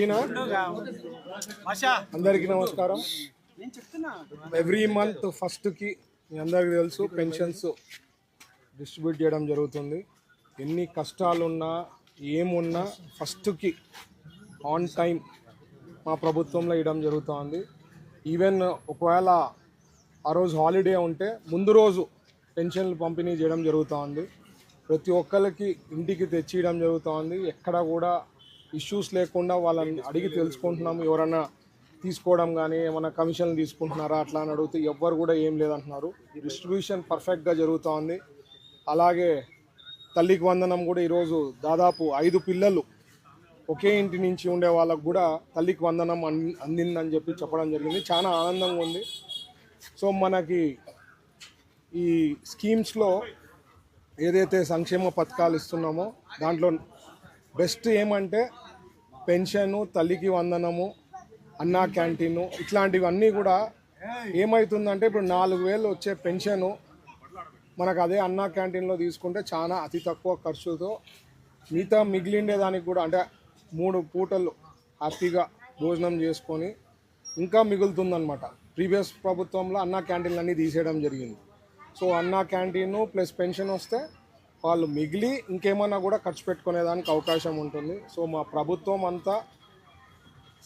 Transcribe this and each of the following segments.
రెడీనా అందరికీ నమస్కారం. ఎవ్రీ మంత్ ఫస్ట్కి మీ అందరికీ తెలుసు పెన్షన్స్ డిస్ట్రిబ్యూట్ చేయడం జరుగుతుంది. ఎన్ని కష్టాలున్నా ఏమున్నా ఫస్ట్కి ఆన్ టైం మా ప్రభుత్వంలో ఇవ్వడం జరుగుతుంది. ఈవెన్ ఒకవేళ ఆ రోజు హాలిడే ఉంటే ముందు రోజు పెన్షన్లు పంపిణీ చేయడం జరుగుతుంది. ప్రతి ఒక్కరికి ఇంటికి తెచ్చియడం జరుగుతుంది. ఎక్కడ కూడా ఇష్యూస్ లేకుండా వాళ్ళని అడిగి తెలుసుకుంటున్నాము. ఎవరన్నా తీసుకోవడం కానీ ఏమైనా కమిషన్లు తీసుకుంటున్నారా అట్లా అని అడిగితే ఎవ్వరు కూడా ఏం లేదంటున్నారు. డిస్ట్రిబ్యూషన్ పర్ఫెక్ట్గా జరుగుతోంది. అలాగే తల్లికి వందనం కూడా ఈరోజు దాదాపు ఐదు పిల్లలు ఒకే ఇంటి నుంచి ఉండే వాళ్ళకు కూడా తల్లికి వందనం అంది అందిందని చెప్పి చెప్పడం జరిగింది. చాలా ఆనందంగా ఉంది. సో మనకి ఈ స్కీమ్స్లో ఏదైతే సంక్షేమ పథకాలు ఇస్తున్నామో దాంట్లో బెస్ట్ ఏమంటే పెన్షను తల్లికి వందనము అన్నా క్యాంటీను ఇట్లాంటివన్నీ కూడా ఏమవుతుందంటే ఇప్పుడు నాలుగు వేలు వచ్చే పెన్షను మనకు అదే అన్నా క్యాంటీన్లో తీసుకుంటే చాలా అతి తక్కువ ఖర్చుతో మిగతా మిగిలిండే దానికి కూడా అంటే మూడు పూటలు హ్యాపీగా భోజనం చేసుకొని ఇంకా మిగులుతుందనమాట ప్రీవియస్ ప్రభుత్వంలో అన్నా క్యాంటీన్లు అన్నీ తీసేయడం జరిగింది. సో అన్నా క్యాంటీను ప్లస్ పెన్షన్ వస్తే వాళ్ళు మిగిలి ఇంకేమన్నా కూడా ఖర్చు పెట్టుకునేదానికి అవకాశం ఉంటుంది. సో మా ప్రభుత్వం అంతా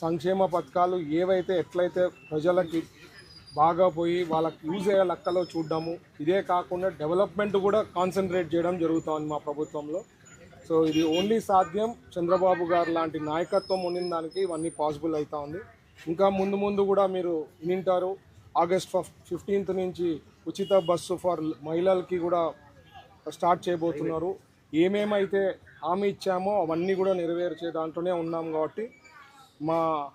సంక్షేమ పథకాలు ఏవైతే ఎట్లయితే ప్రజలకి బాగా పోయి వాళ్ళకి యూజ్ అయ్యే లెక్కలో చూడడము ఇదే కాకుండా డెవలప్మెంట్ కూడా కాన్సన్ట్రేట్ చేయడం జరుగుతుంది మా ప్రభుత్వంలో. సో ఇది ఓన్లీ సాధ్యం చంద్రబాబు గారు లాంటి నాయకత్వం ఉండిన దానికి ఇవన్నీ పాసిబుల్ అవుతా ఉంది. ఇంకా ముందు ముందు కూడా మీరు వింటారు ఆగస్ట్ ఫిఫ్టీన్త్ నుంచి ఉచిత బస్సు ఫర్ మహిళలకి కూడా స్టార్ట్ చేయబోతున్నారు. ఏమేమైతే హామీ ఇచ్చామో అవన్నీ కూడా నెరవేర్చే దాంట్లోనే ఉన్నాం కాబట్టి మా